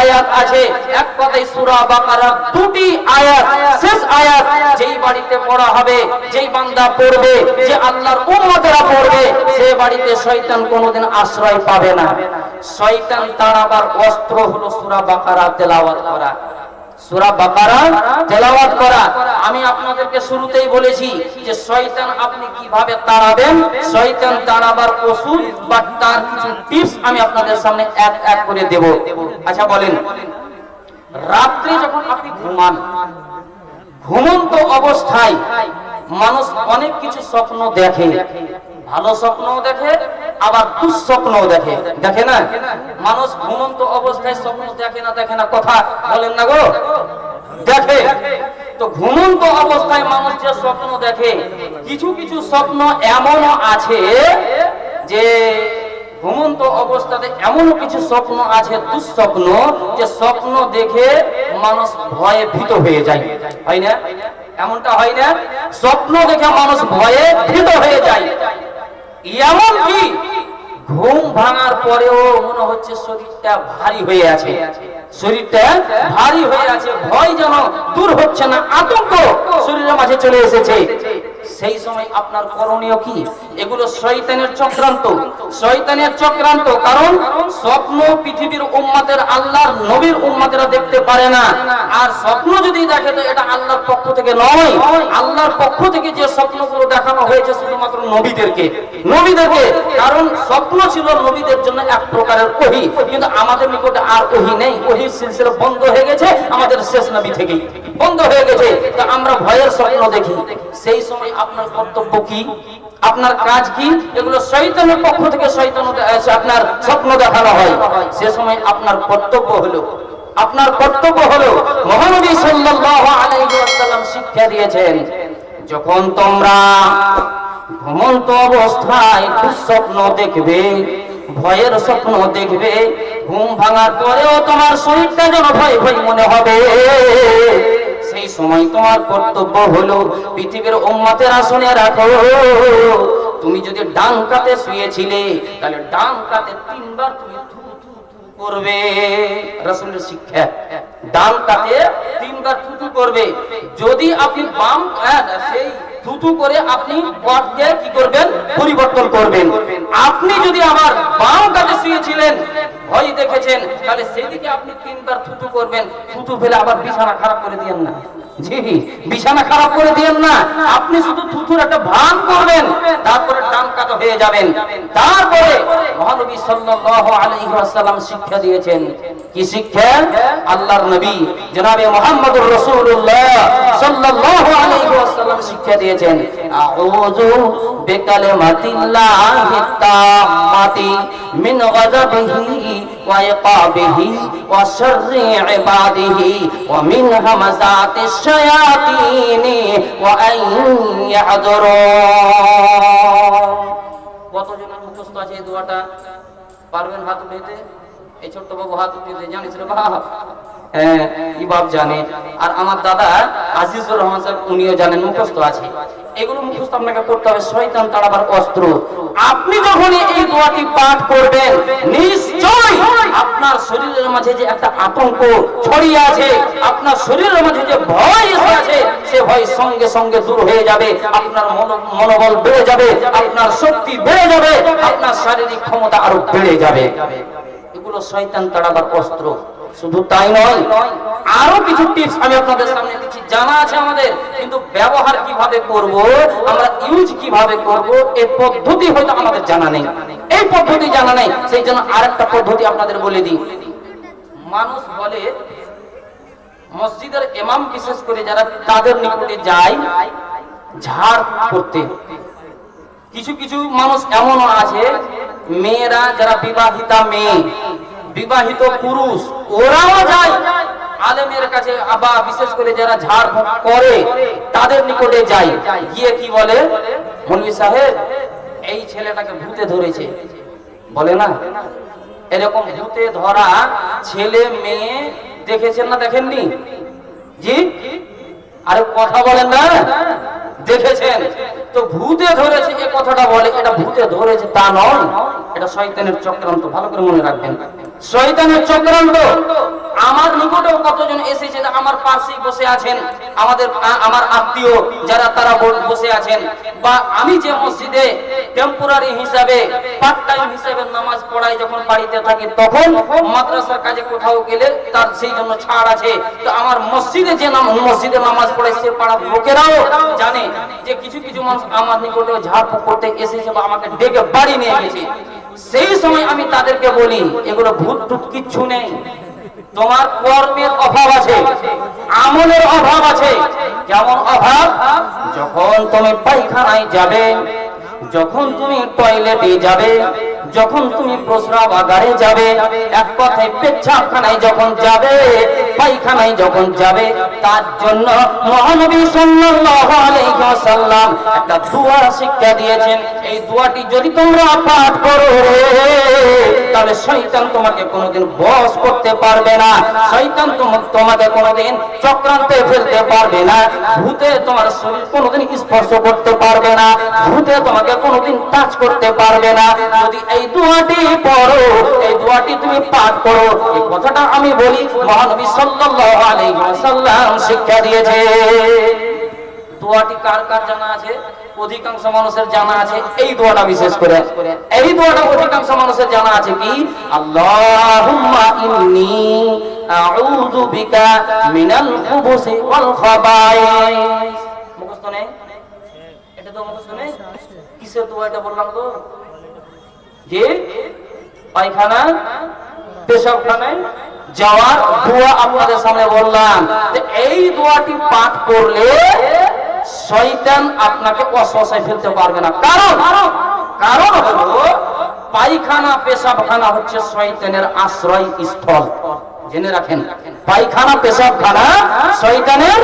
আয়াত আছে। এক কথায় সূরা বাকারা দুটি আয়াত, শেষ আয়াত যেই বাড়িতে পড়া হবে, যেই বান্দা পড়বে, যে আল্লাহর উম্মতেরা পড়বে, সে বাড়িতে শয়তান কোনোদিন আশ্রয় পাবে না। শয়তান তার আবার অস্ত্র হলো সুরা বাকারা তেলাওয়াত করা। আমি আপনাদেরকে শুরুতেই বলেছি যে আপনি কীভাবে তাড়াবেন তাড়াবার ওষুধ বা তার কিছু টিপস আমি আপনাদের সামনে এক এক করে দেব। আচ্ছা বলেন। রাত্রে যখন আপনি ঘুমান, ঘুমন্ত অবস্থায় মানুষ অনেক কিছু স্বপ্ন দেখে। ভালো স্বপ্নও দেখে, আবার দুঃস্বপ্নও দেখে। দেখে না? মানুষ ঘুমন্ত অবস্থায় স্বপ্ন দেখে না দেখে না। কথা বলেন না গো। দেখে। তো ঘুমন্ত অবস্থায় মানুষ যে স্বপ্ন দেখে, কিছু কিছু স্বপ্ন এমনও আছে যে ঘুমন্ত অবস্থাতে এমন কিছু স্বপ্ন আছে, দুঃস্বপ্ন, যে স্বপ্ন দেখে মানুষ ভয়ে ভীত হয়ে যায়। হয় না? এমনটা হয় না? স্বপ্ন দেখে মানুষ ভয়ে ভীত হয়ে যায়। এমন কি ঘুম ভাঙার পরেও মনে হচ্ছে শরীরটা ভারী হয়ে আছে। শরীরটা ভারী হয়ে আছে, ভয় যেন দূর হচ্ছে না, আতঙ্ক শরীরের মাঝে চলে এসেছে। সেই সময় আপনার করণীয় কি? এগুলো শয়তানের চক্রান্ত। শয়তানের চক্রান্ত কারণ স্বপ্ন পৃথিবীর উম্মাতের আল্লাহর নবীর উম্মাতেরা দেখতে পারে না। আর স্বপ্ন যদি দেখে, তো এটা আল্লাহর পক্ষ থেকে নয়। আল্লাহর পক্ষ থেকে যে স্বপ্নগুলো দেখানো হয়েছে শুধুমাত্র নবীদেরকে। নবীদেরকে, কারণ স্বপ্ন ছিল নবীদের জন্য এক প্রকারের ওহি। কিন্তু আমাদের নিকটে আর ওহি নেই। ওহির সিলসিলা বন্ধ হয়ে গেছে, আমাদের শেষ নবী থেকেই। বন্ধ হয়ে গেছে। তো আমরা ভয়ের স্বপ্ন দেখি। সেই সময় আপনার কর্তব্য কি? আপনার কাজ কি? এগুলো শয়তানের পক্ষ থেকে শয়তান আপনার স্বপ্ন দেখানো হয়। সে সময় আপনার কর্তব্য হলো। আপনার কর্তব্য হলো মহানবী ওয়াসাল্লাম শিক্ষা দিয়েছেন, যখন তোমরা ঘুমন্ত অবস্থায় দুঃস্বপ্ন দেখবে, ভয়ের স্বপ্ন দেখবে, ঘুম ভাঙার পরেও তোমার শরীরটা যেন ভয় ভয় মনে হবে। সেই সময় তোমার কর্তব্য হলো পৃথিবীর উম্মতের আসনে রাখো। তুমি যদি ডান কাতে শুয়েছিলে তাহলে ডান কাতে তিনবার তুমি করবে। রাসূলের শিক্ষা ডান কাতে তিনবার থু থু করবে। যদি আপনি বাম হ্যাঁ, সেই থুতু করে আপনি ওয়ার্ডকে কি করবেন? পরিবর্তন করবেন। আপনি যদি আমার বাম কাজে শুয়েছিলেন, ভয় দেখেছেন, তাহলে সেদিকে আপনি তিনবার থুতু করবেন। থুতু ফেলে আবার বিছানা খারাপ করে দিয়েন না। জি বিছানা খারাপ করে দিয়েন না। আপনি শুধু থুতুর একটা ভান করবেন, তারপরে ডান কাটা হয়ে যাবেন। তারপরে মহানবী সাল্লাল্লাহু আলাইহি ওয়াসাল্লাম শিক্ষা দিয়েছেন। কি শিক্ষা? আল্লাহর নবী, জনাবে মুহাম্মদুর রাসূলুল্লাহ সাল্লাল্লাহু আলাইহি ওয়াসাল্লাম শিক্ষা দিয়েছেন। আউযু বিকালিমাতিল্লাহি তাম্মাতি মিন গাযাবিহি ওয়া ইকাবিহি ওয়া শাররি ইবাদিহি ওয়া মিন হামাযাতিশ মুখস্থ আছে এই পারবেন হাত এই ছোট্ট বাবু হাত উঠিয়ে জানিস রে হ্যাঁ বাপ জানে? আর আমার দাদা আজিজুর রহমান সাহেব, উনিও জানেন মুখস্থ আছে। এগুলো মুখস্থ আপনাকে করতে হবে, শয়তান তাড়াবার অস্ত্র। আপনি যখন এই দোয়াটি পাঠ করবেন নিশ্চয় আপনার শরীরের মাঝে যে একটা আতঙ্ক ছড়িয়ে আছে, আপনার শরীরের মাঝে যে ভয় এসে আছে, সে ভয় সঙ্গে সঙ্গে দূর হয়ে যাবে, আপনার মনোবল বেড়ে যাবে, আপনার শক্তি বেড়ে যাবে, আপনার শারীরিক ক্ষমতা আরও বেড়ে যাবে। এগুলো শয়তান তাড়াবার অস্ত্র। শুধু তাই নয়, আরও কিছু টিপস আমি আপনাদের সামনে দিচ্ছি। জানা আছে আমাদের, কিন্তু ব্যবহার কীভাবে করব, আমরা ইউজ কীভাবে করব এই পদ্ধতি হয়তো আমাদের জানা নেই। এই পদ্ধতি জানা নেই, সেই জন্য আরেকটা পদ্ধতি আপনাদের বলে দিই। মানুষ বলে, মসজিদের এমাম বিশেষ করে যারা তাদের নিকটে যায়, ঝাড় করতে। কিছু কিছু মানুষ এমনও আছে, মেয়েরা যারা বিবাহিতা মেয়ে বিবাহিত পুরুষ, ওরাও যায়। আলেমের কাছে আবা, বিশেষ করে যারা ঝাড় করে, তাদের নিকটে যায়। গিয়ে কি বলে? মৌলভী সাহেব, এই ছেলেটাকে ভূতে ধরেছে। বলে না? এরকম ভূতে ধরা ছেলে মেয়ে দেখেছেন না দেখেননি? জি? আরে কথা বলেন না। দেখেছেন। তো ভূতে ধরেছে, এ কথাটা বলে, এটা ভূতে ধরেছে তা নয়। এটা শয়তানের চক্রান্ত, ভালো করে মনে রাখবেন। শয়তানের চক্রান্ত। আমার নিকটেও কতজন এসেছে আমার পাশেই বসে আছেন। আমাদের আমার আত্মীয় যারা তারা বসে আছেন। বা আমি যে মসজিদে টেম্পোরারি হিসাবে পার্ট টাইম হিসাবে নামাজ পড়াই যখন বাড়িতে থাকি, তখন মাদ্রাসার কাজে কোথাও গেলে তার সেই জন্য ছাড় আছে। তো আমার মসজিদে যে নাম, মসজিদে নামাজ পড়ে সে পাড়ার লোকেরাও জানে যে কিছু কিছু মানুষ আমার নিকটে ঝাড়ফুঁক করতে এসেছে বা আমাকে ডেকে বাড়ি নিয়ে গেছে। সেই সময় আমি তাদেরকে বলি, এগুলো ভূত টুত কিচ্ছু নেই। তোমার কর্মের অভাব আছে, আমলের অভাব আছে। কেমন অভাব, যখন তুমি পায়খানায় যাবে, যখন তুমি টয়লেটে যাবে যখন তুমি প্রস্রাবাগারে যাবে, এক কথায় পেচ্ছাবখানায় যখন যাবে, পায়খানায় যখন যাবে, তার জন্য মহানবী সাল্লাল্লাহু আলাইহি ওয়াসাল্লাম একটা দোয়া শিক্ষা দিয়েছেন। এই দোয়াটি যদি তোমরা পাঠ করো রে তাহলে শয়তান তোমাকে কোনোদিন বশ করতে পারবে না। শয়তান তোম- তোমাকে কোনোদিন চক্রান্তে ফেলতে পারবে না। ভূতে তোমার শরীর কোনোদিন স্পর্শ করতে পারবে না। ভূতে তোমাকে কোনোদিন টাচ করতে পারবে না। যদি এই দোয়াটি পড়ো, এই দোয়াটি তুমি পাঠ করো, এই কথাটা আমি বলি, মহানবী সাল্লাল্লাহু আলাইহি ওয়াসাল্লাম শিক্ষা দিয়েছে। দোয়াটি কার কার জানা আছে? অধিকাংশ মানুষের জানা আছে, এই দোয়াটা বিশেষ করে। এই দোয়াটা অধিকাংশ মানুষের জানা আছে কি? আল্লাহুম্মা ইন্নী আউযু বিকা মিনাল খুবুসি ওয়াল মুখস্থ নেই? এটা তো মুখস্থ নেই? কিসের বললাম তো? যে পায়খানা, পেশাবখানায় যাওয়ার দোয়া আপনাদের সামনে বললাম। এই দোয়াটি পাঠ করলে শয়তান আপনাকে অসহায় ফেলতে পারবে না। কারণ কারণ হলো পায়খানা, পেশাবখানা হচ্ছে শয়তানের আশ্রয় স্থল। জেনে রাখেন, পায়খানা, পেশাবখানা শয়তানের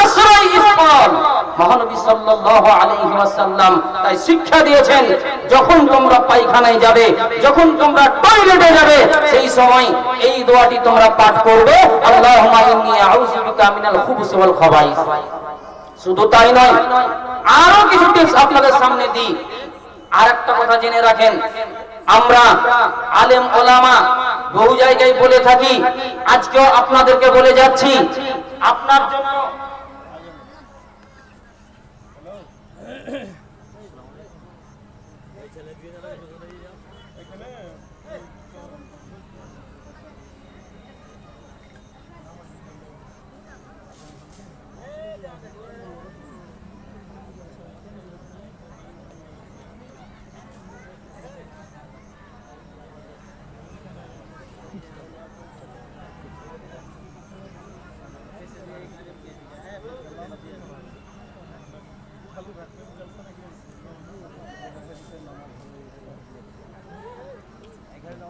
আশ্রয় স্থল। মহানবী সাল্লাল্লাহু আলাইহি ওয়াসাল্লাম তাই শিক্ষা দিয়েছেন, যখন তোমরা পায়খানায় যাবে, যখন তোমরা টয়লেটে যাবে, সেই সময় এই দোয়াটি তোমরা পাঠ করবে, আল্লাহুম্মা ইন্নী আউযু বিকা মিনাল খুবুসি ওয়াল খাবাইস। শুধু তাই নয়, আরও কিছু টিপস আপনাদের সামনে দিই। আর একটা কথা জেনে রাখেন, আমরা আলেম ওলামা বহু জায়গায় বলে থাকি, আজকেও আপনাদেরকে বলে যাচ্ছি, আপনার জন্য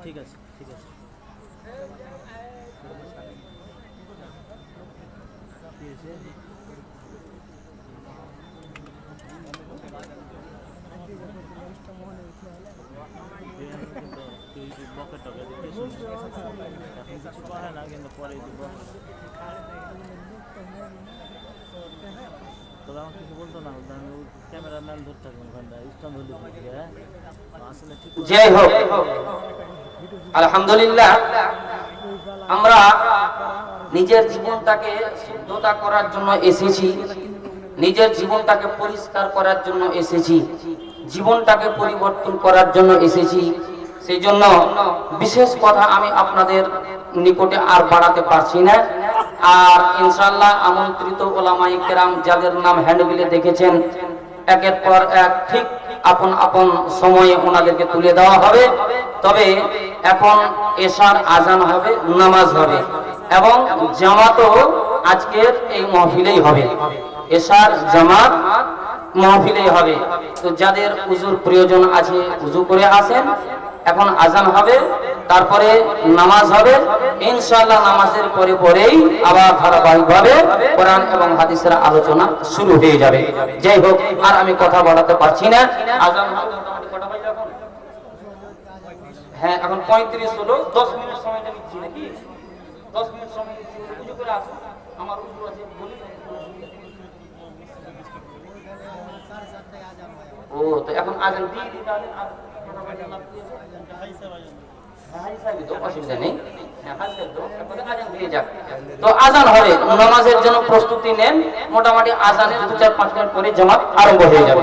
ঠিক আছে ঠিক আছে? তুই তুই টকে কিছু না কিন্তু পরে তুই তবে আমাকে কিছু বলতো না আমি ক্যামেরাম্যান ধরতে থাকব ওখানটা স্ট্যান্ড হ্যাঁ? আসলে ঠিক হোক, আলহামদুলিল্লাহ, আমরা নিজের জীবনটাকে শুদ্ধতা করার জন্য এসেছি, নিজের জীবনটাকে পরিষ্কার করার জন্য এসেছি, জীবনটাকে পরিবর্তন করার জন্য এসেছি, সেই জন্য বিশেষ কথা আমি আপনাদের নিকটে আর বাড়াতে পারছি না। আর ইনশাল্লাহ আমন্ত্রিত ওলামাই কেরাম যাদের নাম হ্যান্ডবিলে দেখেছেন, একের পর এক ঠিক আপন আপন সময়ে ওনাদেরকে তুলে দেওয়া হবে। তবে এখন এশার আজান হবে, নামাজ হবে এবং জামাতও আজকের এই মহিলেই হবে। এশার জামাত মহফিলেই হবে। তো যাদের উজুর প্রয়োজন আছে, উজু করে আসেন। এখন আজান হবে, তারপরে নামাজ হবে। ইনশাআল্লাহ নামাজের পরে পরেই আবার ধারাবাহিকভাবে কোরআন এবং হাদিসের আলোচনা শুরু হয়ে যাবে। যাই হোক, আর আমি কথা বলাতে পারছি না। আজান? হ্যাঁ এখন পঁয়ত্রিশ হলো। দশ মিনিট সময়টা নিচ্ছি নাকি? দশ মিনিট সময় আমার ও তো এখন হ্যাঁ, আজান দিয়ে দিতে হবে অসুবিধা নেই। তো। আজান হবে নামাজের জন্য প্রস্তুতি নেন। মোটামুটি আজানের দু চার পাঁচ মিনিট পরে জামাত আরম্ভ হয়ে যাবে।